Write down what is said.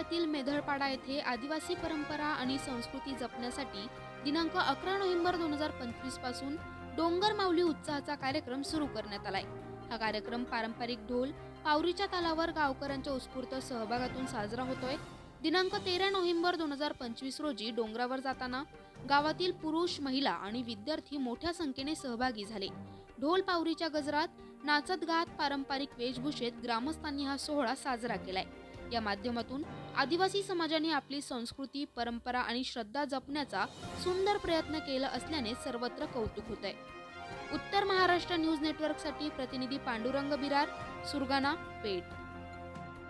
तालुक्यातील मेधळपाडा येथे आदिवासी परंपरा आणि संस्कृती जपण्यासाठी दिनांक अकरा नोव्हेंबर दोन हजार पंचवीसपासून डोंगर माऊली उत्साहाचा कार्यक्रम सुरू करण्यात आलाय. हा कार्यक्रम पारंपरिक ढोल पावरीच्या तालावर गावकऱ्यांच्या उत्स्फूर्त सहभागातून साजरा होतोय. दिनांक तेरा नोव्हेंबर दोन हजार पंचवीस रोजी डोंगरावर जाताना गावातील पुरुष महिला आणि विद्यार्थी मोठ्या संख्येने सहभागी झाले. ढोल पावरीच्या गजरात नाचत गात पारंपरिक वेशभूषेत ग्रामस्थांनी हा सोहळा साजरा केलाय. या माध्यमातून आदिवासी समाजाने आपली संस्कृती परंपरा आणि श्रद्धा जपण्याचा सुंदर प्रयत्न केला असल्याने सर्वत्र कौतुक होत आहे उत्तर महाराष्ट्र न्यूज नेटवर्कसाठी प्रतिनिधी पांडुरंग बिरार सुरगाणा पेठ.